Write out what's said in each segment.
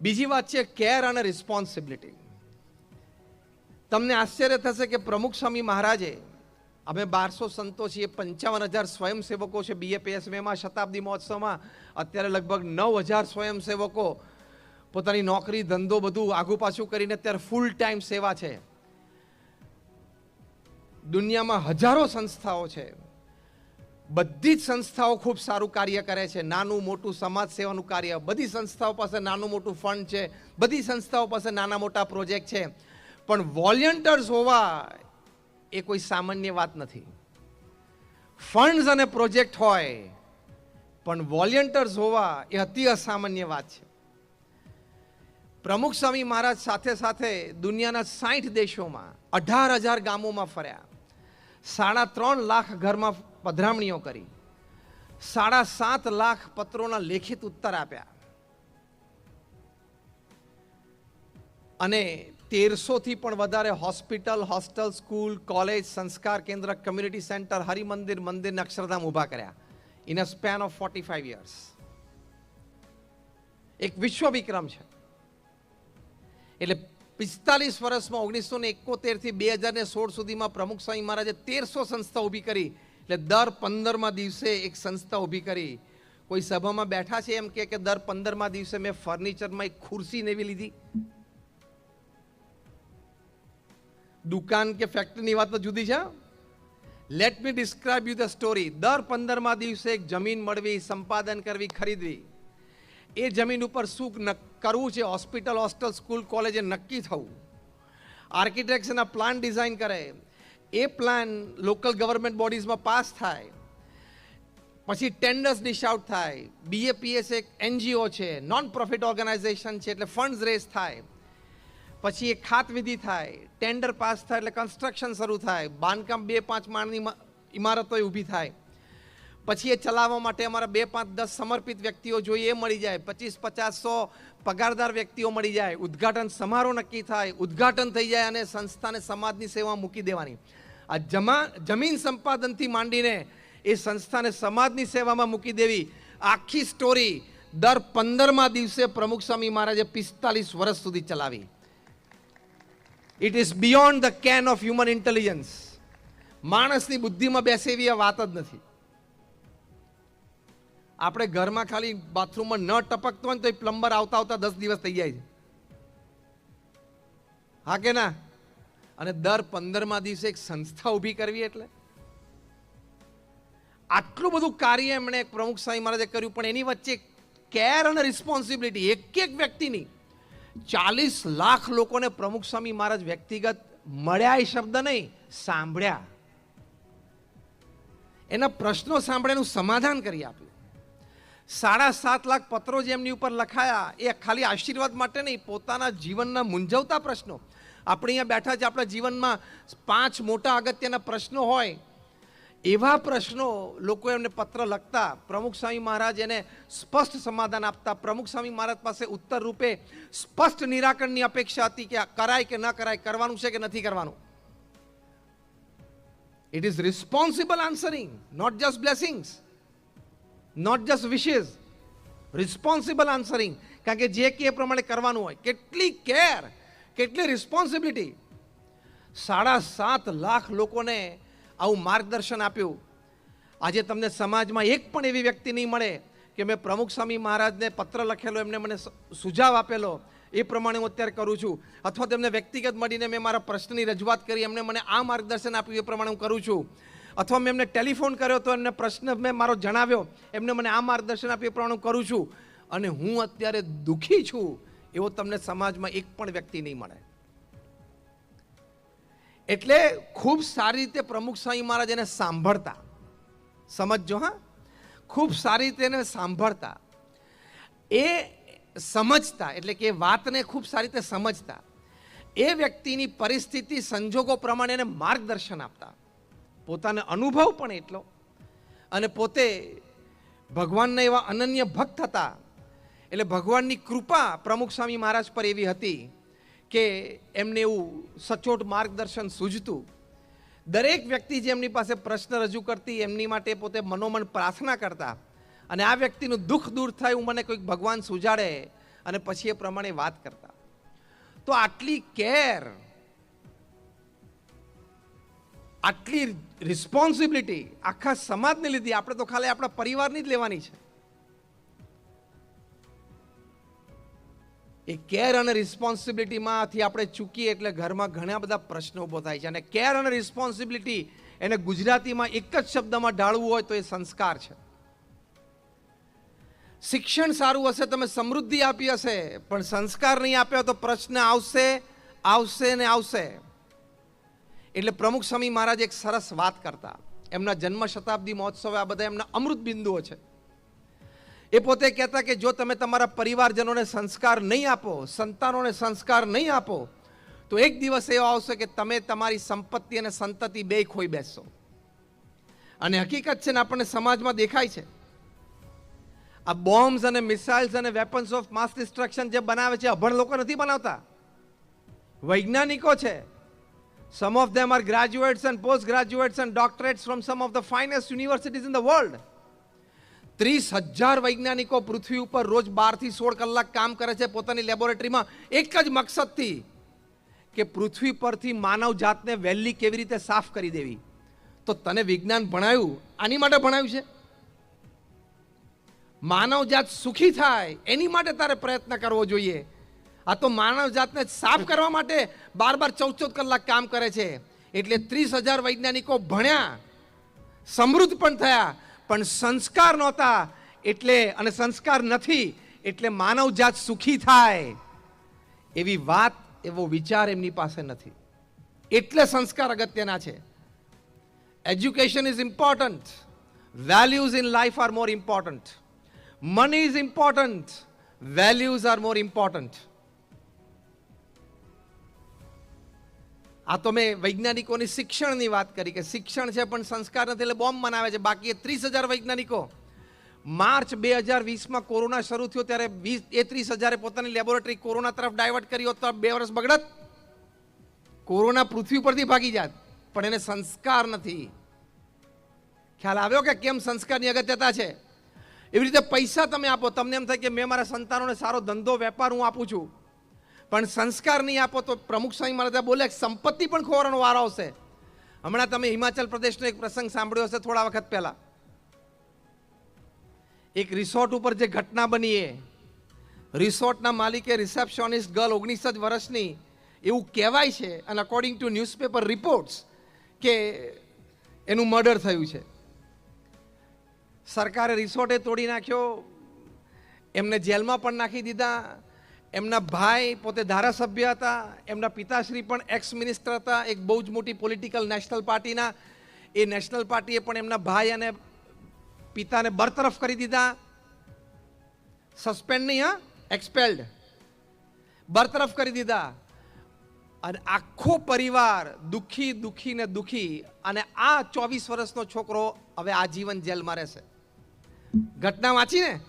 બીજી વાત છે કેર અને રિસ્પોન્સિબિલિટી તમને આશ્ચર્ય થશે કે પ્રમુખ સ્વામી મહારાજે અમે બારસો સંતો છીએ, પંચાવન હજાર સ્વયંસેવકો છે બીએપીએસમાં શતાબ્દી મહોત્સવમાં. અત્યારે લગભગ નવ હજાર સ્વયંસેવકો પોતાની નોકરી, ધંધો બધું આગુ પાછું કરીને અત્યારે ફૂલ ટાઈમ સેવા છે. દુનિયામાં હજારો સંસ્થાઓ છે. બધી જ સંસ્થાઓ ખૂબ સારું કાર્ય કરે છે. નાનું મોટું સમાજ સેવાનું કાર્ય. બધી સંસ્થાઓ પાસે નાનું મોટું ફંડ છે. બધી સંસ્થાઓ પાસે નાના મોટા પ્રોજેક્ટ છે. પણ વોલ્યન્ટર્સ હોવા એ કોઈ સામાન્ય વાત નથી. ફંડ્સ અને પ્રોજેક્ટ હોય, પણ વોલ્યન્ટર્સ હોવા એ અતિ અસામાન્ય વાત છે. પ્રમુખ સ્વામી મહારાજ સાથે સાથે દુનિયાના સાઠ દેશોમાં અઢાર હજાર ગામોમાં ફર્યા. સાડા ત્રણ લાખ ઘરમાં પધરામણીઓ કરી. સાડા સાત લાખ પત્રોના લેખિત ઉત્તર આપ્યા. અને તેરસોથી પણ વધારે હોસ્પિટલ, હોસ્ટેલ, સ્કૂલ, કોલેજ, સંસ્કાર કેન્દ્ર, કમ્યુનિટી સેન્ટર, હરિમંદિર, મંદિરને અક્ષરધામ ઊભા કર્યા. In a span of forty five years એક વિશ્વ વિક્રમ છે. એટલે પિસ્તાલીસ વર્ષમાં ઓગણીસો ને એકોતેરથી બે હજાર ને સોળ સુધીમાં પ્રમુખ સ્વામી મહારાજે તેરસો સંસ્થા ઊભી કરી. એટલે દર પંદરમાં દિવસે એક સંસ્થા ઊભી કરી. કોઈ સભામાં બેઠા છે એમ કે દર પંદરમાં દિવસે મેં ફર્નિચરમાં એક ખુરશી નેવી લીધી? દુકાન કે ફેક્ટરીની વાત તો જુદી છે let me describe you the story દર પંદરમાં દિવસે એક જમીન મળવી, સંપાદન કરવી, ખરીદવી. એ જમીન ઉપર શું કરવું છે, હોસ્પિટલ, હોસ્ટેલ, સ્કૂલ, કોલેજે નક્કી થવું. આર્કિટેક્ટ્સ એના પ્લાન ડિઝાઇન કરે. એ પ્લાન લોકલ ગવર્મેન્ટ બોડીઝમાં પાસ થાય. પછી ટેન્ડર્સ ડિશ આઉટ થાય. બીએપીએસ એક એનજીઓ છે નોન પ્રોફિટ ઓર્ગેનાઇઝેશન છે, એટલે ફંડ્સ રેઝ થાય. પછી એક ખાત વિધિ થાય. ટેન્ડર પાસ થાય એટલે કન્સ્ટ્રક્શન શરૂ થાય. બાંધકામ બે પાંચ માળની ઇમારતો ઊભી થાય. પછી એ ચલાવવા માટે અમારા બે પાંચ દસ સમર્પિત વ્યક્તિઓ જોઈએ, એ મળી જાય. પચીસ પચાસ સો પગારદાર વ્યક્તિઓ મળી જાય. ઉદ્ઘાટન સમારોહ નક્કી થાય, ઉદ્ઘાટન થઈ જાય અને સંસ્થાને સમાજની સેવા મૂકી દેવાની. આ જમા, જમીન સંપાદનથી માંડીને એ સંસ્થાને સમાજની સેવામાં મૂકી દેવી. આખી સ્ટોરી દર પંદરમા દિવસે પ્રમુખ સ્વામી મહારાજે પિસ્તાલીસ વર્ષ સુધી ચલાવી. It is beyond the ken of human intelligence માણસની બુદ્ધિમાં બેસે એવી આ વાત જ નથી. આપણે ઘરમાં ખાલી બાથરૂમમાં ન ટપકતો હોય ને તો એ પ્લમ્બર આવતા આવતા દસ દિવસ થઈ જાય છે. હા કે ના? અને દર પંદરમા દિવસે એક સંસ્થા ઊભી કરવી એટલે? આટલું બધું કાર્ય એમણે એક પ્રમુખ સ્વામી મહારાજે કર્યું, પણ એની વચ્ચે કેર અને રિસ્પોન્સિબિલિટી એક એક વ્યક્તિની. ચાલીસ લાખ લોકોને પ્રમુખ સ્વામી મહારાજ વ્યક્તિગત મળ્યા એ શબ્દ નહીં, સાંભળ્યા. એના પ્રશ્નો સાંભળીને સમાધાન કરી આપ્યું. સાડા સાત લાખ પત્રો જે એમની ઉપર લખાયા, એ ખાલી આશીર્વાદ માટે નહીં, પોતાના જીવનના મૂંઝવતા પ્રશ્નો. આપણે અહીંયા બેઠા છે આપણા જીવનમાં પાંચ મોટા અગત્યના પ્રશ્નો હોય. એવા પ્રશ્નો લોકો એમને પત્ર લખતા, પ્રમુખ સ્વામી મહારાજ એને સ્પષ્ટ સમાધાન આપતા. પ્રમુખ સ્વામી મહારાજ પાસે ઉત્તર રૂપે સ્પષ્ટ નિરાકરણની અપેક્ષા હતી કે કરાય કે ન કરાય, કરવાનું છે કે નથી કરવાનું. It is responsible answering not just blessings not just wishes responsible answering કારણ કે જે કે એ પ્રમાણે કરવાનું હોય કેટલી કેર કેટલી રિસ્પોન્સિબિલિટી સાડા સાત લાખ લોકોને આવું માર્ગદર્શન આપ્યું આજે તમને સમાજમાં એક પણ એવી વ્યક્તિ નહીં મળે કે મેં પ્રમુખ સ્વામી મહારાજને પત્ર લખેલો એમને મને સુઝાવ આપેલો એ પ્રમાણે હું અત્યારે કરું છું. અથવા તેમને વ્યક્તિગત મળીને મેં મારા પ્રશ્નની રજૂઆત કરી, એમને મને આ માર્ગદર્શન આપ્યું, એ પ્રમાણે હું કરું છું. અથવા મેં એમને ટેલિફોન કર્યો તો એમને પ્રશ્ન મેં મારો જણાવ્યો. એમને મને આ માર્ગદર્શન આપ્યું પ્રમાણે હું કરું છું. અને હું અત્યારે દુઃખી છું. એવો તમને સમાજમાં એક પણ વ્યક્તિ નહીં મળે. એટલે ખૂબ સારી રીતે પ્રમુખ સ્વામી મહારાજ એને સાંભળતા. સમજજો હા. ખૂબ સારી રીતે એને સાંભળતા. એ સમજતા, એટલે કે એ વાતને ખૂબ સારી રીતે સમજતા. એ વ્યક્તિની પરિસ્થિતિ સંજોગો પ્રમાણે એને માર્ગદર્શન આપતા. પોતાનો અનુભવ પણ એટલો. અને પોતે ભગવાનના એવા અનન્ય ભક્ત હતા. એટલે ભગવાનની કૃપા પ્રમુખ સ્વામી મહારાજ પર એવી હતી કે એમને એવું સચોટ માર્ગદર્શન સૂઝતું દરેક વ્યક્તિ જે એમની પાસે પ્રશ્ન રજૂ કરતી, એમની માટે પોતે મનોમન પ્રાર્થના કરતા. અને આ વ્યક્તિનું દુઃખ દૂર થાય એવું મને કોઈક ભગવાન સુજાડે અને પછી એ પ્રમાણે વાત કરતા. તો આટલી કેર આટલી રિસ્પોન્સિબિલિટી આખા સમાજને લીધી. આપણે તો ખાલી આપણા પરિવારની જ લેવાની છે. એ કેર અને રિસ્પોન્સિબિલિટીમાંથી આપણે ચૂકીએ એટલે ઘરમાં ઘણા બધા પ્રશ્નો ઊભો થાય છે. અને કેર અને રિસ્પોન્સિબિલિટી એને ગુજરાતીમાં એક જ શબ્દમાં ઢાળવું હોય તો એ સંસ્કાર છે. શિક્ષણ સારું હશે, તમે સમૃદ્ધિ આપી હશે, પણ સંસ્કાર નહીં આપ્યો તો પ્રશ્ન આવશે આવશે ને આવશે. એટલે પ્રમુખ સ્વામી મહારાજ એક સરસ વાત કરતા. એમના જન્મ શતાબ્દી મહોત્સવે આ બધા એમના અમૃત બિંદુઓ છે. એ પોતે કહેતા કે જો તમે તમારા પરિવારજનોને સંસ્કાર નહીં આપો, સંતાનોને સંસ્કાર નહીં આપો, તો એક દિવસ એવો આવશે કે તમે તમારી સંપત્તિ અને સંતતિ બે ખોઈ બેસશો. અને હકીકત છે ને આપણને સમાજમાં દેખાય છે. આ બોમ્બ્સ અને મિસાઇલ્સ અને વેપન્સ ઓફ માસ ડિસ્ટ્રક્શન જે બનાવે છે, અભણ લોકો નથી બનાવતા. વૈજ્ઞાનિકો છે. Some of them are graduates and post and doctorates from from some of finest universities in the world. ત્રીસ હજાર વૈજ્ઞાનિકો પૃથ્વી ઉપર રોજ બારથી સોળ કલાક કામ કરે છે પોતાની લેબોરેટરીમાં એક જ મકસદથી કે પૃથ્વી પરથી માનવ જાતને વહેલી કેવી રીતે સાફ કરી દેવી તો તને વિજ્ઞાન ભણાયું આની માટે ભણાવ્યું છે માનવ જાત સુખી થાય એની માટે તારે પ્રયત્ન કરવો જોઈએ આ તો માનવ જાતને સાફ કરવા માટે બાર બાર ચૌદ ચૌદ કલાક કામ કરે છે. એટલે ત્રીસ હજાર વૈજ્ઞાનિકો ભણ્યા, સમૃદ્ધ પણ થયા, પણ સંસ્કાર નહોતા એટલે, અને સંસ્કાર નથી એટલે માનવ જાત સુખી થાય. એવી વાત, એવો વિચાર એમની પાસે નથી. એટલે સંસ્કાર અગત્યના છે. Education is important values in life are more important money is important values are more important આ તો મેં વૈજ્ઞાનિકોની શિક્ષણની વાત કરી કે શિક્ષણ છે પણ સંસ્કાર નથી એટલે બોમ્બ મનાવે છે. બાકી એ ત્રીસ હજાર વૈજ્ઞાનિકો. માર્ચ બે હજાર વીસમાં કોરોના શરૂ થયો ત્યારે વીસ, એ ત્રીસ હજારે પોતાની લેબોરેટરી કોરોના તરફ ડાયવર્ટ કરી હોત તો બે વર્ષ બગડત. કોરોના પૃથ્વી પરથી ભાગી જાત. પણ એને સંસ્કાર નથી. ખ્યાલ આવ્યો કે કેમ સંસ્કારની અગત્યતા છે? એવી રીતે પૈસા તમે આપો. તમને એમ થાય કે મેં મારા સંતાનોને સારો ધંધો, વેપાર હું આપું છું. પણ સંસ્કાર નહીં આપો તો પ્રમુખ સ્વામી મારા બોલે સંપત્તિ પણ ખોવાનો વારો આવશે. હમણાં તમે હિમાચલ પ્રદેશનો એક પ્રસંગ સાંભળ્યો હશે થોડા વખત પહેલા. એક રિસોર્ટ ઉપર જે ઘટના બની એ, રિસોર્ટના માલિકે રિસેપ્શનિસ્ટ ગર્લ ઓગણીસ જ વર્ષની, એવું કહેવાય છે અને અકોર્ડિંગ ટુ ન્યૂઝપેપર રિપોર્ટ્સ કે એનું મર્ડર થયું છે. સરકારે રિસોર્ટે તોડી નાખ્યો, એમને જેલમાં પણ નાખી દીધા એમના ભાઈ પોતે ધારાસભ્ય હતા, એમના પિતાશ્રી પણ એક્સ મિનિસ્ટર હતા, એક બહુ જ મોટી પોલિટિકલ નેશનલ પાર્ટીના એ નેશનલ પાર્ટીએ પણ એમના ભાઈ અને પિતાને બરતરફ કરી દીધા. સસ્પેન્ડ નહીં, હા? એક્સપેલ્ડ બરતરફ કરી દીધા. અને આખો પરિવાર દુઃખી દુઃખી ને દુઃખી. અને આ ચોવીસ વર્ષનો છોકરો હવે આજીવન જેલમાં રહેશે. ઘટના વાંચીને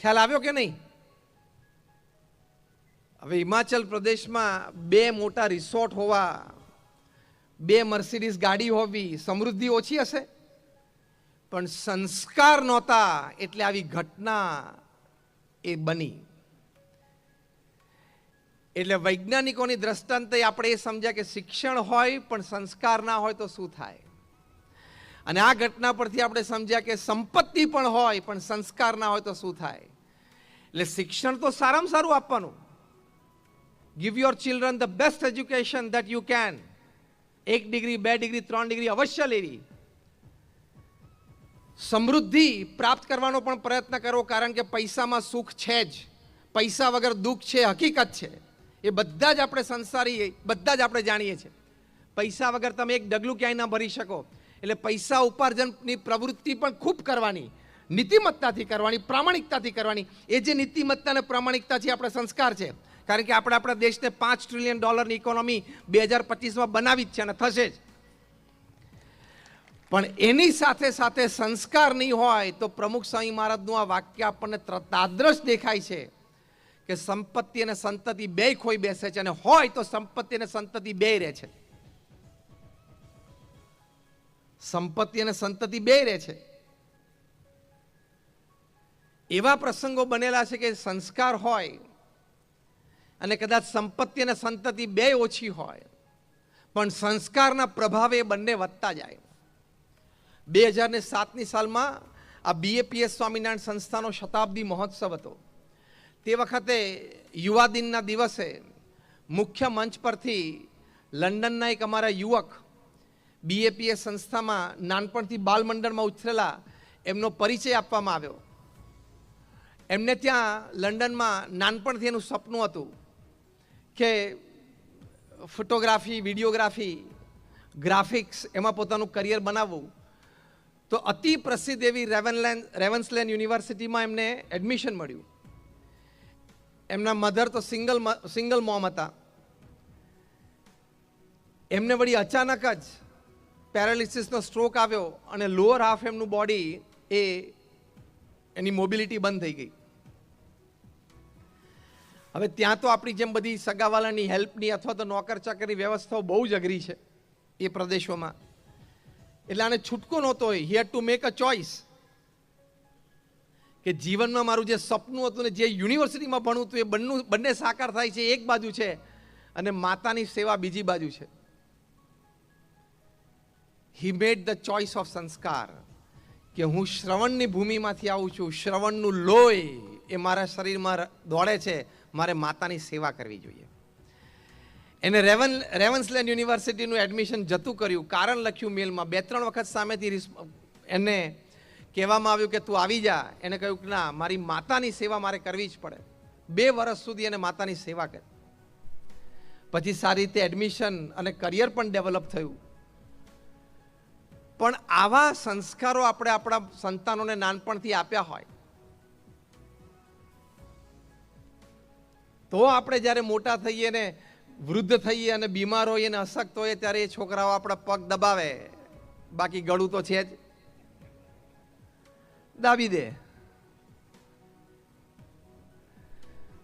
ખ્યાલ આવ્યો કે નહીં? હવે હિમાચલ પ્રદેશમાં બે મોટા રિસોર્ટ હોવા, બે મર્સિડીઝ ગાડી હોવી સમૃદ્ધિ ઓછી હશે? પણ સંસ્કાર નહોતા એટલે આવી ઘટના એ બની. એટલે વૈજ્ઞાનિકોની દ્રષ્ટાંતે આપણે એ સમજ્યા કે શિક્ષણ હોય પણ સંસ્કાર ના હોય તો શું થાય? અને આ ઘટના પરથી આપણે સમજ્યા કે સંપત્તિ પણ હોય પણ સંસ્કાર ના હોય તો શું થાય? એટલે શિક્ષણ તો સારામાં સારું આપવાનું. Give your children the best education that you can એક ડિગ્રી બે ડિગ્રી ત્રણ ડિગ્રી અવશ્ય લેવી સમૃદ્ધિ પ્રાપ્ત કરવાનો પણ પ્રયત્ન કરો કારણ કે પૈસામાં સુખ છે જ પૈસા વગર દુઃખ છે હકીકત છે એ બધા જ આપણે સંસારી બધા જ આપણે જાણીએ છીએ પૈસા વગર તમે એક ડગલું ક્યાંય ના ભરી શકો એટલે પૈસા ઉપાર્જનની પ્રવૃત્તિ પણ ખૂબ કરવાની. નીતિમત્તાથી કરવાની, પ્રામાણિકતાથી કરવાની. એ જે નીતિમત્તા અને પ્રામાણિકતા છે આપણે સંસ્કાર છે કારણ કે આપણે આપણા દેશને પાંચ ટ્રિલિયન ડોલરની ઇકોનોમી બે હજાર પચીસમાં બનાવી જ છે અને થશે જ. પણ એની સાથે સાથે સંસ્કાર નહીં હોય તો પ્રમુખ સ્વામી મહારાજનું આ વાક્ય આપણને તાદ્રશ દેખાય છે કે સંપત્તિ અને સંતતિ બે ખોઈ બેસે છે અને હોય તો સંપત્તિ અને સંતતિ બે રહે છે. સંપત્તિ અને સંતતિ બે રહે છે. એવા પ્રસંગો બનેલા છે કે સંસ્કાર હોય અને કદાચ સંપત્તિ અને સંતતિ બે ઓછી હોય, પણ સંસ્કારના પ્રભાવે એ બંને વધતા જાય. બે હજાર ને સાતની સાલમાં આ બીએપીએસ સ્વામિનારાયણ સંસ્થાનો શતાબ્દી મહોત્સવ હતો. તે વખતે યુવા દિનના દિવસે મુખ્ય મંચ પરથી લંડનના એક અમારા યુવક બીએપીએસ સંસ્થામાં નાનપણથી બાલમંડળમાં ઉછરેલા એમનો પરિચય આપવામાં આવ્યો. એમને ત્યાં લંડનમાં નાનપણથી એનું સપનું હતું. કે ફોટોગ્રાફી, વિડીયોગ્રાફી, ગ્રાફિક્સ એમાં પોતાનું કરિયર બનાવવું, તો અતિ પ્રસિદ્ધ એવી રેવનલેન્ડ રેવન્સલેન્ડ યુનિવર્સિટીમાં એમને એડમિશન મળ્યું. એમના મધર તો સિંગલ સિંગલ મોમ હતા. એમને વળી અચાનક જ પેરાલિસિસનો સ્ટ્રોક આવ્યો અને લોઅર હાફ એમનું બોડી એ એની મોબિલિટી બંધ થઈ ગઈ. હવે ત્યાં તો આપણી જેમ બધી સગાવાલાની હેલ્પની અથવા તો નોકર ચાકરની વ્યવસ્થાઓ બહુ જ અઘરી છે એ પ્રદેશોમાં. એટલે આને છૂટકો નહોતો હોય had to make a choice કે જીવનમાં મારું જે સપનું હતું ને જે યુનિવર્સિટીમાં ભણવું હતું એ બંને બંને સાકાર થાય છે એક બાજુ છે અને માતાની સેવા બીજી બાજુ છે. He made the choice of sanskar. કે હું શ્રવણની ભૂમિમાંથી આવું છું. શ્રવણનું લોહી એ મારા શરીરમાં દોડે છે. મારે માતાની સેવા કરવી જોઈએ. એને રેવન, રેવન્સલેન્ડ યુનિવર્સિટીનું એડમિશન જતું કર્યું. કારણ લખ્યું મેલમાં બે ત્રણ વખત સામેથી એને કહેવામાં આવ્યું કે તું આવી જા. એને કહ્યું કે ના, મારી માતાની સેવા મારે કરવી જ પડે. બે વર્ષ સુધી એને માતાની સેવા કરી. પછી સારી રીતે એડમિશન અને કરિયર પણ ડેવલપ થયું. પણ આવા સંસ્કારો આપણે આપણા સંતાનોને નાનપણથી આપ્યા હોય તો આપણે જ્યારે મોટા થઈએ ને વૃદ્ધ થઈએ અને બીમાર હોઈએ અને અશક્ત હોઈએ ત્યારે એ છોકરાઓ આપણા પગ દબાવે. બાકી ગળું તો છે જ. દાબી દે.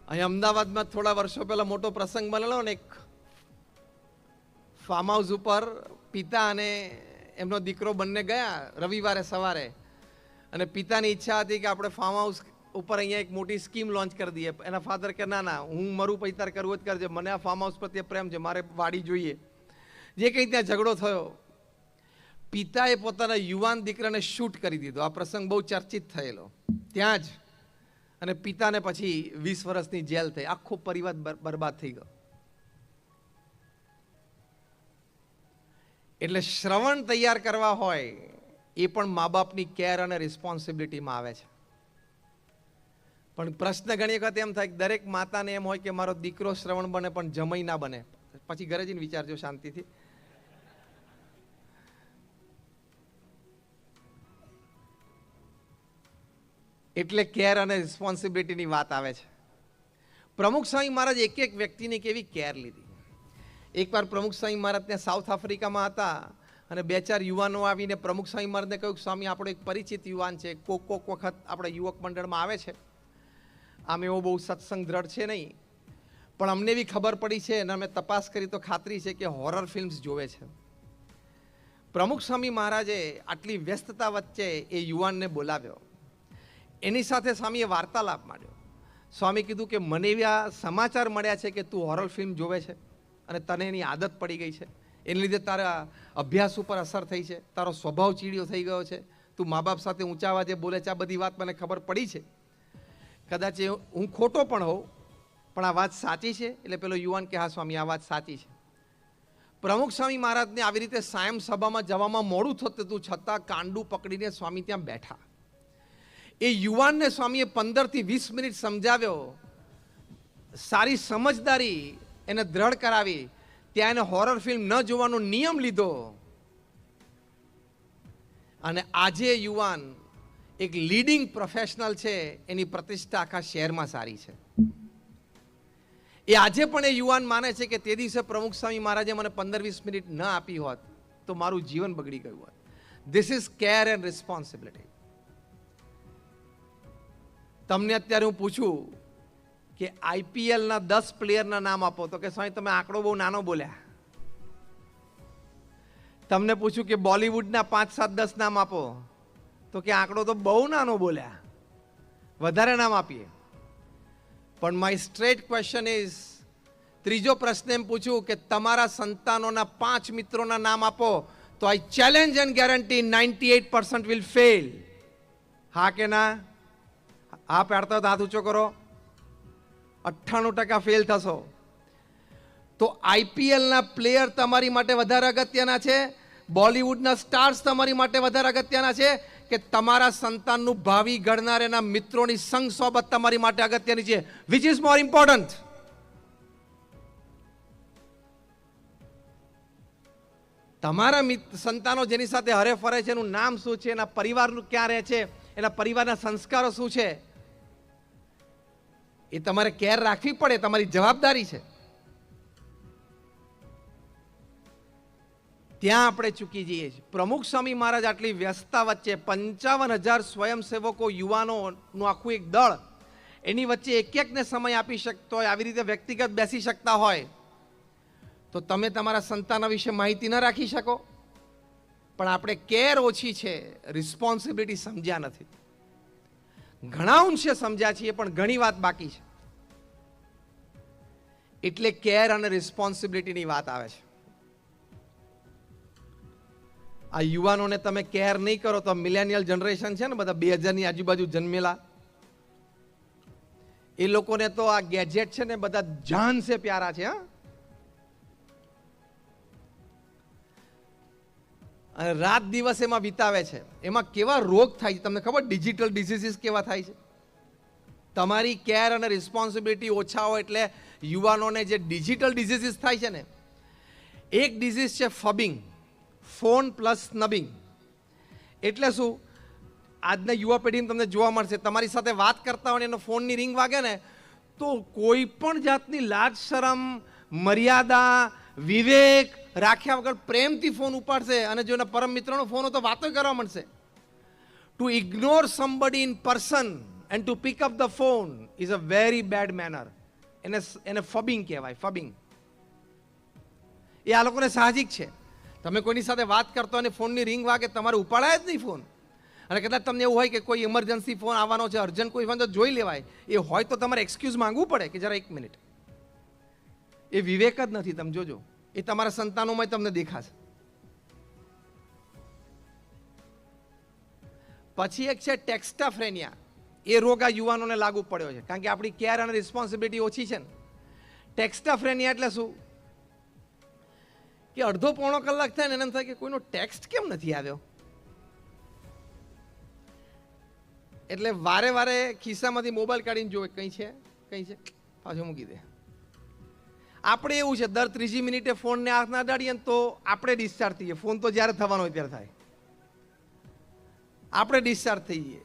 અહીં અમદાવાદમાં થોડા વર્ષો પહેલા મોટો પ્રસંગ બનેલો ને એક ફાર્મ હાઉસ ઉપર પિતા અને એમનો દીકરો બંને ગયા રવિવારે સવારે. અને પિતાની ઈચ્છા હતી કે આપણે ફાર્મ હાઉસ ઉપર અહીંયા એક મોટી સ્કીમ લોન્ચ કરી દઈએ એના ફાધર કે, ના ના, હું મરું પછી તારે કરવું જ કરજે. મને આ ફાર્મ હાઉસ પ્રત્યે પ્રેમ છે. મારે વાડી જોઈએ. જે કંઈ ત્યાં ઝઘડો થયો, પિતાએ પોતાના યુવાન દીકરાને શૂટ કરી દીધો. આ પ્રસંગ બહુ ચર્ચિત થયેલો. ત્યાં જ અને પિતાને પછી વીસ વર્ષની જેલ થઈ. આખો પરિવાર બરબાદ થઈ ગયો. એટલે શ્રવણ તૈયાર કરવા હોય, એ પણ મા બાપની કેર અને રિસ્પોન્સિબિલિટીમાં આવે છે. પણ પ્રશ્ન ઘણી વખત એમ થાય કે દરેક માતાને એમ હોય કે મારો દીકરો શ્રવણ બને પણ જમઈ ના બને. પછી ઘરે જઈને વિચારજો શાંતિથી. એટલે કેર અને રિસ્પોન્સિબિલિટીની વાત આવે છે. પ્રમુખ સ્વામી મહારાજ એક એક વ્યક્તિની કેવી કેર લીધી. એકવાર પ્રમુખ સ્વામી મહારાજ ત્યાં સાઉથ આફ્રિકામાં હતા અને બે ચાર યુવાનો આવીને પ્રમુખ સ્વામી મહારાજને કહ્યું સ્વામી, આપણો એક પરિચિત યુવાન છે. કોક કોક વખત આપણે યુવક મંડળમાં આવે છે. આમ એવો બહુ સત્સંગ દ્રઢ છે નહીં. પણ અમને બી ખબર પડી છે અને અમે તપાસ કરી તો ખાતરી છે કે હોરર ફિલ્મ્સ જોવે છે. પ્રમુખ સ્વામી મહારાજે આટલી વ્યસ્તતા વચ્ચે એ યુવાનને બોલાવ્યો. એની સાથે સ્વામીએ વાર્તાલાપ માંડ્યો. સ્વામી કીધું કે મને એવા સમાચાર મળ્યા છે કે તું હોરર ફિલ્મ જોવે છે અને તને એની આદત પડી ગઈ છે. એને લીધે તારા અભ્યાસ ઉપર અસર થઈ છે. તારો સ્વભાવ ચીડિયો થઈ ગયો છે. તું મા બાપ સાથે ઊંચા અવાજે બોલે છે. આ બધી વાત મને ખબર પડી છે. કદાચ હું ખોટો પણ હોઉં, પણ આ વાત સાચી છે? એટલે પેલો યુવાન કે, હા, સ્વામી, આ વાત સાચી છે. પ્રમુખ સ્વામી મહારાજને આવી રીતે સાયમ સભામાં જવામાં મોડું થતું હતું, છતાં કાંડું પકડીને સ્વામી ત્યાં બેઠા. એ યુવાનને સ્વામીએ પંદરથી વીસ મિનિટ સમજાવ્યો. સારી સમજદારી એને દ્રઢ કરાવી. ત્યાં એને હોરર ફિલ્મ ન જોવાનો નિયમ લીધો. અને આજે યુવાન એક લીડિંગ પ્રોફેશનલ છે, એની પ્રતિષ્ઠા આખા શહેરમાં સારી છે. એ આજે પણ એ યુવાન માને છે કે તે દિવસે પ્રમુખ સ્વામી મહારાજે મને પંદર વીસ મિનિટ ન આપી હોત, તો મારું જીવન બગડી ગયું હોત. This is care and responsibility તમને અત્યારે હું પૂછું કે આઈપીએલના દસ પ્લેયરના નામ આપો, તો કે સ્વામી તમે આંકડો બહુ નાનો બોલ્યા. તમને પૂછું કે બોલિવૂડના પાંચ સાત દસ નામ આપો તો કે આંકડો તો બહુ નાનો બોલ્યા. વધારે નામ આપીએ. પણ માય સ્ટ્રેટ ક્વેશ્ચન ઇઝ ત્રીજો પ્રશ્ન એમ પૂછ્યું કે તમારા સંતાનોના પાંચ મિત્રોના નામ આપો, તો I challenge and guarantee ninety eight percent will fail હા કે ના? હા, પાડતા હોય હાથ ઊંચો કરો. અઠ્ઠાણું ટકા ફેલ થશો. તો આઈપીએલના પ્લેયર તમારી માટે વધારે અગત્યના છે, બોલિવૂડના સ્ટાર્સ તમારી માટે વધારે અગત્યના છે કે તમારા સંતાનનું ભાવિ ઘડનાર એના મિત્રોની સંગ સોબત તમારી માટે અગત્યની છે. વિચ ઇઝ મોર ઇમ્પોર્ટન્ટ તમારા સંતાનો જેની સાથે હરે ફરે છે, એનું નામ શું છે? એના પરિવારનું ક્યાં રહે છે? એના પરિવારના સંસ્કારો શું છે? એ તમારે કેર રાખવી પડે, તમારી જવાબદારી છે. ત્યાં આપણે ચૂકી જઈએ છીએ. પ્રમુખ સ્વામી મહારાજ આટલી વ્યસ્તતા વચ્ચે પંચાવન હજાર સ્વયંસેવકો યુવાનોનું આખું એક દળ, એની વચ્ચે એક એકને સમય આપી શકતો હોય આવી રીતે વ્યક્તિગત બેસી શકતા હોય. તો તમે તમારા સંતાનો વિશે માહિતી ન રાખી શકો. પણ આપણે કેર ઓછી છે રિસ્પોન્સિબિલિટી સમજ્યા નથી. ઘણા અંશે સમજ્યા છીએ, પણ ઘણી વાત બાકી છે. એટલે કેર અને રિસ્પોન્સિબિલિટીની વાત આવે છે. આ યુવાનોને તમે કેર નહીં કરો તો મિલેનિયલ જનરેશન છે ને બધા બે હજારની આજુબાજુ જન્મેલા. એ લોકોને તો આ ગેજેટ છે ને બધા જાન છે પ્યારા છે, હા. અને રાત દિવસ એમાં વિતાવે છે. એમાં કેવા રોગ થાય છે? તમને ખબર ડિજિટલ ડિસીઝીસ કેવા થાય છે? તમારી કેર અને રિસ્પોન્સિબિલિટી ઓછા હોય એટલે યુવાનોને જે ડિજિટલ ડિસીઝીસ થાય છે ને, એક ડિઝીઝ છે ફબિંગ ફોન પ્લસ નબિંગ. એટલે શું? આજના યુવા પેઢીને તમને જોવા મળશે. તમારી સાથે વાત કરતા હોય એનો ફોનની રિંગ વાગે ને, તો કોઈ પણ જાતની લાજ, શરમ, મર્યાદા, વિવેક રાખ્યા વગર પ્રેમથી ફોન ઉપાડશે અને જો એના પરમ મિત્રનો ફોન તો વાતો કરવા મળશે. To ignore somebody in person and to pick up the phone is a very bad manner એને એને ફબિંગ કહેવાય ફબિંગ એ આ લોકોને સાહજિક છે. તમે કોઈની સાથે વાત કરતો અને ફોનની રિંગ વાગે, તમારે ઉપાડાય જ નહીં ફોન. અને કદાચ તમને એવું હોય કે કોઈ ઇમરજન્સી ફોન આવવાનો છે, અર્જન્ટ કોઈ ફોન તો જોઈ લેવાય. એ હોય તો તમારે એક્સક્યુઝ માંગવું પડે કે જરા એક મિનિટ. એ વિવેક જ નથી, તમે જોજો. એ તમારા સંતાનોમાં તમને દેખાશે. પછી એક છે ટેક્સ્ટાફ્રેનિયા એ રોગ આ યુવાનોને લાગુ પડ્યો છે. કારણ કે આપણી કેર અને રિસ્પોન્સિબિલિટી ઓછી છે ને. ટેક્સ્ટાફ્રેનિયા એટલે શું? કે અડધો પોણો કલાક થાય ને એને થાય કે કોઈનો ટેક્સ્ટ કેમ નથી આવ્યો? એટલે વારે વારે ખિસ્સામાંથી મોબાઈલ કાઢીને જોવે કઈ છે? કઈ છે? પાછો મૂકી દે. આપણે એવું છે, દર ત્રીજી મિનિટે ફોનને હાથ ના અડાડીએ તો આપણે ડિસ્ચાર્જ થઈએ. ફોન તો જ્યારે થવાનો હોય ત્યારે થાય. આપણે ડિસ્ચાર્જ થઈ જઈએ.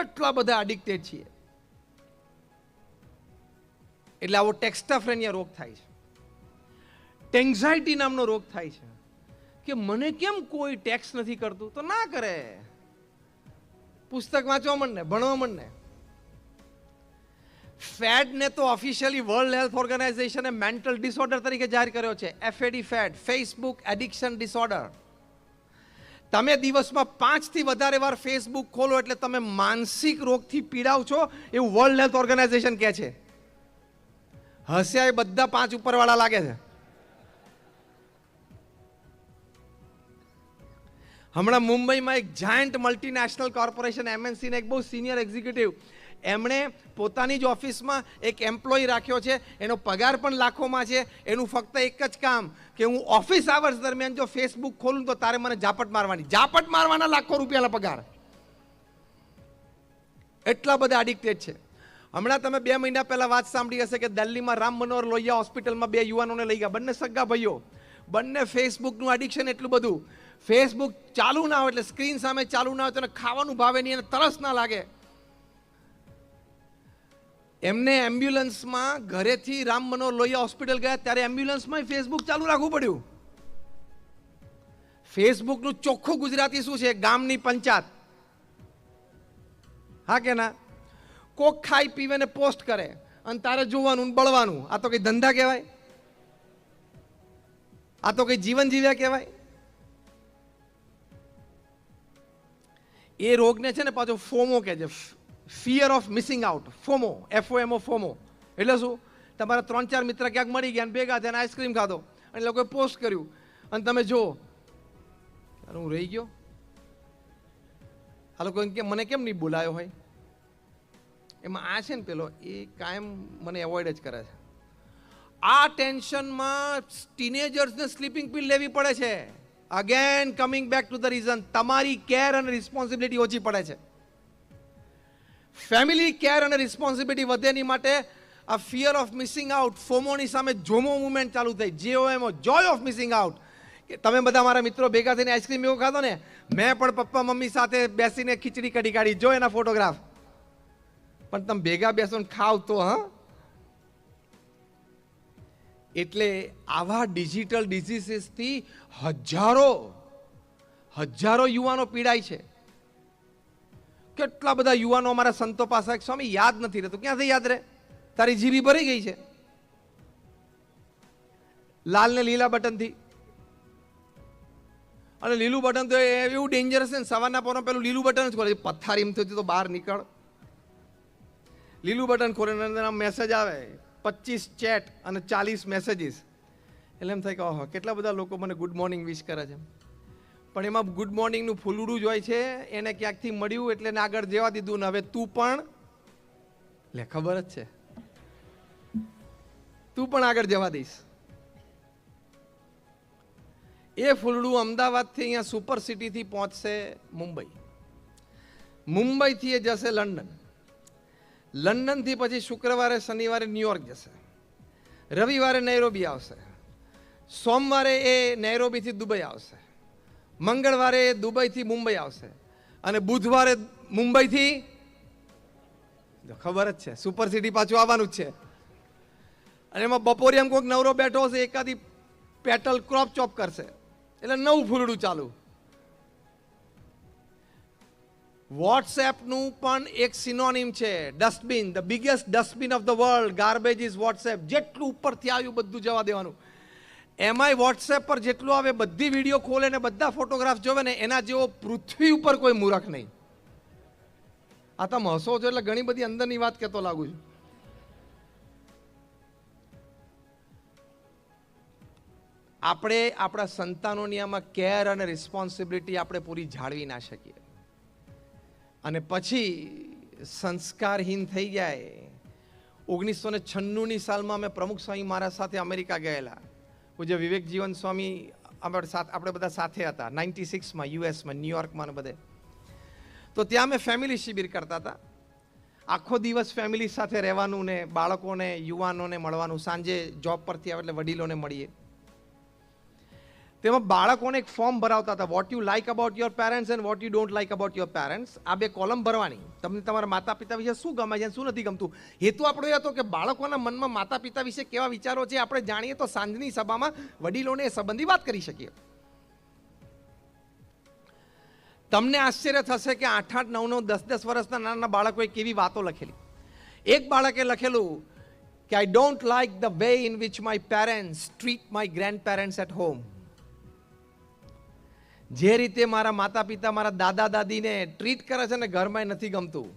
એટલા બધા એડિક્ટેડ છીએ. એટલે આવો ટેક્સ્ટાફ્રેનિયા રોગ થાય છે. ટેન્ઝાઇટી નામનો રોગ થાય છે. કે મને કેમ કોઈ ટેક્સ નથી કરતું? તો ના કરે. પુસ્તક વાંચવા માંડને ભણવા માંડને ફેડને તો ઓફિશિયલી વર્લ્ડ હેલ્થ ઓર્ગેનાઇઝેશને મેન્ટલ ડિસઓર્ડર તરીકે જાહેર કર્યો છે. FAD fad Facebook addiction disorder તમે દિવસમાં પાંચથી વધારે વાર ફેસબુક ખોલો એટલે તમે માનસિક રોગથી પીડાવ છો એવું વર્લ્ડ હેલ્થ ઓર્ગેનાઇઝેશન કહે છે. હસ્યા એ બધા પાંચ ઉપરવાળા લાગે છે. હમણાં મુંબઈમાં એક જાયન્ટ મલ્ટીનેશનલ કોર્પોરેશન એમએનસીને એક બહુ સિનિયર એક્ઝિક્યુટિવ એમણે પોતાની જ ઓફિસમાં એક એમ્પ્લોય રાખ્યો છે. એનો પગાર પણ લાખોમાં છે. એનું ફક્ત એક જ કામ કે હું ઓફિસ આવર્સ દરમિયાન જો ફેસબુક ખોલું તો તારે મને ઝાપટ મારવાની. ઝાપટ મારવાના લાખો રૂપિયાના પગાર. એટલા બધા એડિક્ટેડ છે. હમણાં તમે બે મહિના પહેલાં વાત સાંભળી હશે કે દિલ્હીમાં રામ મનોહર લોહિયા હોસ્પિટલમાં બે યુવાનોને લઈ ગયા. બંને સગા ભાઈઓ. બંને ફેસબુકનું એડિક્શન એટલું બધું. ફેસબુક ચાલુ ના હોય એટલે સ્ક્રીન સામે ચાલુ ના હોય તો ખાવાનું ભાવે નહીં અને તરસ ના લાગે. એમને એમ્બ્યુલન્સમાં ઘરેથી રામ મનોહર લોહિયા હોસ્પિટલ ગયા, ત્યારે એમ્બ્યુલન્સમાં ફેસબુક ચાલુ રાખવું પડ્યું. ફેસબુકનું ચોખ્ખું ગુજરાતી શું છે? ગામની પંચાયત. હા કે ના? કોક ખાઈ પીવે ને પોસ્ટ કરે, અને તારે જોવાનું બળવાનું. આ તો કઈ ધંધા કહેવાય? આ તો કઈ જીવન જીવ્યા કહેવાય? એ રોગને છે ને પાછો ફોમો કહે છે. Fear of missing out FOMO. FOMO FOMO. એટલે શું? તમારા ત્રણ ચાર મિત્ર ક્યાંક મળી ગયા અને ભેગા થયા અને આઈસ્ક્રીમ ખાધો. અને લોકોએ પોસ્ટ કર્યું. અને તમે જો અરે હું રહી ગયો? આ લોકો કે, મને કેમ નહીં બોલાયો હોય? એમાં આ છે ને પેલો, એ કાયમ મને એવોઈડ જ કરે છે. આ ટેન્શનમાં ટીનેજર્સને સ્લીપિંગ પિલ લેવી પડે છે. Again coming back to the reason તમારી કેર અને રિસ્પોન્સિબિલિટી ઓછી પડે છે. ફેમિલી કેર અને રિસ્પોન્સિબિલિટી વધે એની માટે આ ફિયર ઓફ મિસિંગ આઉટ ફોમોની સામે જોમો મુવમેન્ટ ચાલુ થઈ. એમો જોય ઓફ મિસિંગ આઉટ કે તમે બધા મારા મિત્રો ભેગા થઈને આઈસ્ક્રીમ એવો ખાધો ને, મેં પણ પપ્પા મમ્મી સાથે બેસીને ખીચડી કઢી કાઢી. જો એના ફોટોગ્રાફ પણ તમે ભેગા બેસો ને ખાવ તો, હા? એટલે આવા ડિજિટલ ડિઝીસીસથી હજારો હજારો યુવાનો પીડાય છે. કેટલા બધા યુવાનો અમારા સંતો પાસે સ્વામી, યાદ નથી રહેતું. ક્યાંથી યાદ રહે? તારી જીબી ભરી ગઈ છે. લાલ ને લીલા બટનથી. અને લીલું બટન તો એવું ડેન્જરસ છે ને, સવારના પોરો પેલું લીલું બટન જ ખોલે. પથ્થારી એમ થતી તો બહાર નીકળ. લીલું બટન ખોલે મેસેજ આવે. પચીસ ચેટ અને ચાલીસ મેસેજીસ એટલે એમ થાય કે, ઓહો, કેટલા બધા લોકો મને ગુડ મોર્નિંગ વિશ કરે છે. પણ એમાં ગુડ મોર્નિંગનું ફૂલડું જ હોય છે, એને ક્યાંકથી મળ્યું એટલે એને આગળ જવા દીધું ને હવે તું પણ, લે, ખબર જ છે. તું પણ આગળ જવા દઈશ. એ ફૂલડું અમદાવાદથી અહીંયા સુપર સિટીથી પહોંચશે મુંબઈ. મુંબઈથી એ જશે લંડન. લંડનથી પછી શુક્રવારે શનિવારે ન્યુયોર્ક જશે. રવિવારે નૈરોબી આવશે. સોમવારે એ નૈરોબીથી દુબઈ આવશે. મંગળવારે એ દુબઈથી મુંબઈ આવશે. અને બુધવારે મુંબઈથી ખબર જ છે સુપર સિટી પાછું આવવાનું જ છે. અને એમાં બપોરે એમ કોઈક નવરો બેઠો હશે, એકાદી પેટલ ક્રોપ ચોપ કરશે. એટલે નવું ફૂલડું ચાલુ. વોટ્સએપનું પણ એક સિનોનિમ છે dustbin the biggest dustbin of the world garbage is WhatsApp જેટલું ઉપરથી આવ્યું બધું જવા દેવાનું. એમાંય વોટ્સએપ પર જેટલું આવે, બધી વીડિયો ખોલે ને બધા ફોટોગ્રાફ જોવે ને, એના જેવો પૃથ્વી ઉપર કોઈ મૂરખ નહીં. આ તમે હસો છો એટલે ઘણી બધી અંદરની વાત કહેતો લાગુ છું. આપણે આપણા સંતાનોની આમાં કેર અને રિસ્પોન્સિબિલિટી આપણે પૂરી જાળવી ના શકીએ. અને પછી સંસ્કારહીન થઈ જાય. ઓગણીસો ને છન્નુંની સાલમાં અમે પ્રમુખ સ્વામી મારા સાથે અમેરિકા ગયેલા. પૂજ્ય વિવેક જીવન સ્વામી આપણે સાથ, આપણે બધા સાથે હતા. નાઇન્ટી સિક્સમાં, યુએસમાં, ન્યુયોર્કમાં બધે. તો ત્યાં અમે ફેમિલી શિબિર કરતા હતા. આખો દિવસ ફેમિલી સાથે રહેવાનું ને બાળકોને, યુવાનોને મળવાનું. સાંજે જોબ પરથી આવે એટલે વડીલોને મળીએ. તેમાં બાળકોને એક ફોર્મ ભરાવતા હતા. What you like about your parents and what you don't like about your parents આ બે કોલમ ભરવાની. તમને તમારા માતા પિતા વિશે શું ગમે છે શું નથી ગમતું? હેતુ આપણો એ હતો કે બાળકોના મનમાં માતા પિતા વિશે કેવા વિચારો છે આપણે જાણીએ તો સાંજની સભામાં વડીલોને એ સંબંધી વાત કરી શકીએ. તમને આશ્ચર્ય થશે કે આઠ આઠ નવ નવ દસ દસ વર્ષના નાના બાળકોએ કેવી વાતો લખેલી. એક બાળકે લખેલું કે I don't like the way in which my parents treat my grand parents at home જે રીતે મારા માતા પિતા મારા દાદા દાદીને ટ્રીટ કરે છે ને ઘરમાં નથી ગમતું.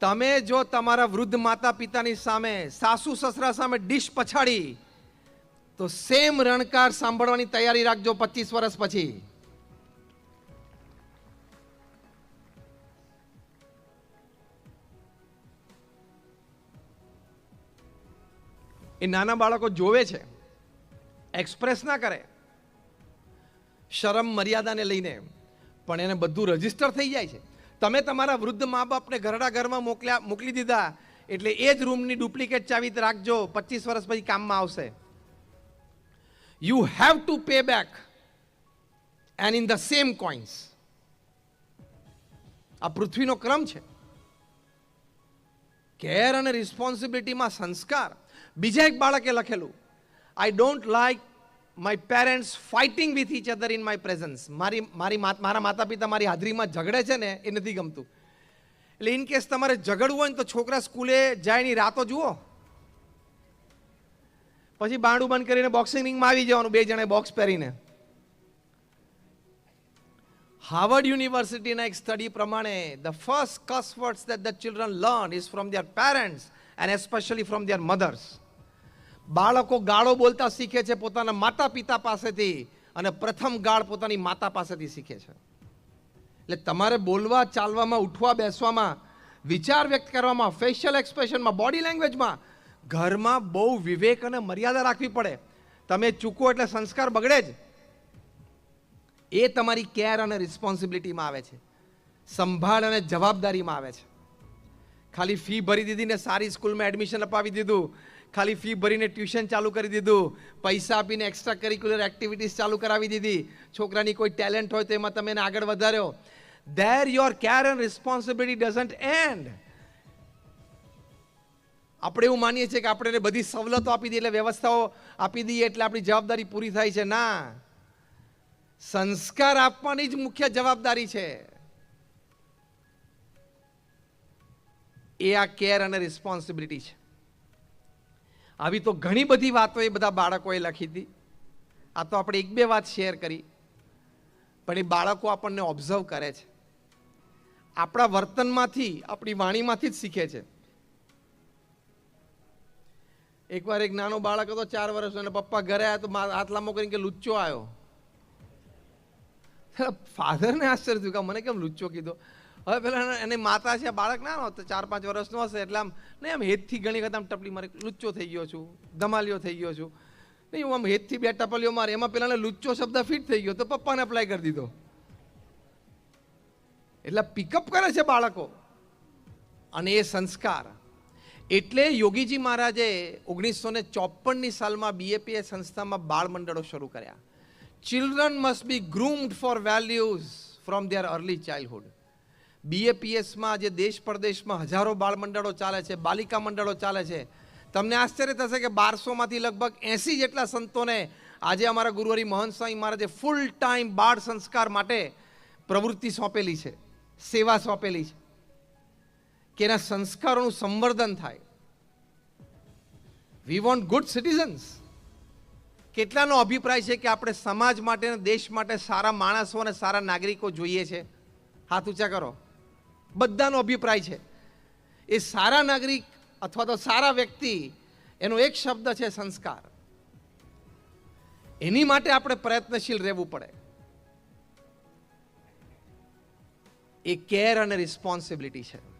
તમે જો તમારા વૃદ્ધ માતા પિતાની સામે સાસુ સસરા સામે ડીશ પછાડી, તો સેમ રણકાર સાંભળવાની તૈયારી રાખજો પચીસ વર્ષ પછી. એ નાના બાળકો જોવે છે એક્સપ્રેસ ના કરે. શરમ મર્યાદાને લઈને. પણ એને બધું રજિસ્ટર થઈ જાય છે. તમે તમારા વૃદ્ધ મા બાપને ઘરડા ઘરમાં મોકલ્યા, મોકલી દીધા, એટલે એ જ રૂમની ડુપ્લિકેટ ચાવી રાખજો, પચીસ વર્ષ પછી કામમાં આવશે. You have to pay back and in the same coins આ પૃથ્વીનો ક્રમ છે. કેર અને રિસ્પોન્સિબિલિટીમાં સંસ્કાર. બીજા એક બાળકે લખેલું I don't like my parents fighting with each other in my presence મારી મારી મારા માતા પિતા મારી હાજરીમાં ઝઘડે છે ને, એ નથી ગમતું. એટલે ઇન કેસ તમારે ઝઘડવું હોય ને તો છોકરા સ્કૂલે જાય ની રાતો જુઓ. પછી બાંડું બંધ કરીને બોક્સિંગ રિંગમાં આવી જવાનું, બે જણે બોક્સ પહેરીને. હાર્વર્ડ યુનિવર્સિટીના એક સ્ટડી પ્રમાણે the first cuss words that the children learn is from their parents and especially from their mothers. બાળકો ગાળો બોલતા શીખે છે પોતાના માતા પિતા પાસેથી અને પ્રથમ ગાળ પોતાની માતા પાસેથી શીખે છે. એટલે તમારે બોલવા, ચાલવામાં, ઉઠવા, બેસવામાં, વિચાર વ્યક્ત કરવામાં ફેશિયલ એક્સપ્રેશનમાં બોડી લેંગ્વેજમાં ઘરમાં બહુ વિવેક અને મર્યાદા રાખવી પડે. તમે ચૂકો એટલે સંસ્કાર બગડે જ. એ તમારી કેર અને રિસ્પોન્સિબિલિટીમાં આવે છે. સંભાળ અને જવાબદારીમાં આવે છે. ખાલી ફી ભરી દીધી ને સારી સ્કૂલમાં એડમિશન અપાવી દીધું ખાલી ફી ભરીને ટ્યુશન ચાલુ કરી દીધું. પૈસા આપીને એક્સ્ટ્રા કરિક્યુલર એક્ટિવિટીઝ ચાલુ કરાવી દીધી. છોકરાની કોઈ ટેલેન્ટ હોય તો એમાં તમે એને આગળ વધાર્યો. There your care and responsibility doesn't end આપણે એવું માનીએ છીએ કે આપણે બધી સવલતો આપી દઈએ એટલે વ્યવસ્થાઓ આપી દઈએ એટલે આપણી જવાબદારી પૂરી થાય છે. ના. સંસ્કાર આપવાની જ મુખ્ય જવાબદારી છે. એ આ કેર અને રિસ્પોન્સિબિલિટી છે. આવી તો ઘણી બધી વાતો એ બધા બાળકોએ લખી હતી આ તો આપણે એક બે વાત શેર કરી. પણ એ બાળકો આપણને ઓબ્ઝર્વ કરે છે. આપણા વર્તનમાંથી, આપણી વાણીમાંથી જ શીખે છે. એકવાર એક નાનો બાળક હતો, ચાર વર્ષનો, અને પપ્પા ઘરે આવ્યા તો હાથ લાંબો કરીને કે, લુચ્ચો આવ્યો ફાધરને આશ્ચર્ય થયું કે મને કેમ લુચ્ચો કીધો? હવે પેલા એને માતા છે બાળક ના તો ચાર પાંચ વર્ષનો હશે, એટલે આમ નહીં આમ હેતથી ઘણી વખત આમ ટપલી મારે લુચ્ચો થઈ ગયો છું, ધમાલિયો થઈ ગયો છું. નહીં હું આમ હેતથી બે ટપલીઓ મારે, એમાં પેલાને લુચ્ચો શબ્દ ફિટ થઈ ગયો, તો પપ્પાને અપ્લાય કરી દીધો. એટલે પિકઅપ કરે છે બાળકો. અને એ સંસ્કાર. એટલે યોગીજી મહારાજે ઓગણીસો ને ચોપનની સાલમાં બીએપીએ સંસ્થામાં બાળ મંડળો શરૂ કર્યા. Children must be groomed for values from their early childhood બીએપીએસમાં જે દેશ પરદેશમાં હજારો બાળ મંડળો ચાલે છે, બાલિકા મંડળો ચાલે છે, તમને આશ્ચર્ય થશે કે બારસોમાંથી લગભગ એંસી જેટલા સંતોને આજે અમારા ગુરુહરી મહંત સ્વામી મહારાજે ફૂલ ટાઈમ બાળ સંસ્કાર માટે પ્રવૃત્તિ સોંપેલી છે, સેવા સોંપેલી છે, કે એના સંસ્કારોનું સંવર્ધન થાય. વી વોન્ટ ગુડ સિટીઝન્સ કેટલાનો અભિપ્રાય છે કે આપણે સમાજ માટે દેશ માટે સારા માણસો અને સારા નાગરિકો જોઈએ છે? હાથ ઊંચા કરો. બધાનો અભિપ્રાય છે. એ સારા નાગરિક અથવા તો સારા વ્યક્તિ એનો એક શબ્દ છે સંસ્કાર. એની માટે આપણે પ્રયત્નશીલ રહેવું પડે. એ કેર અને રિસ્પોન્સિબિલિટી છે.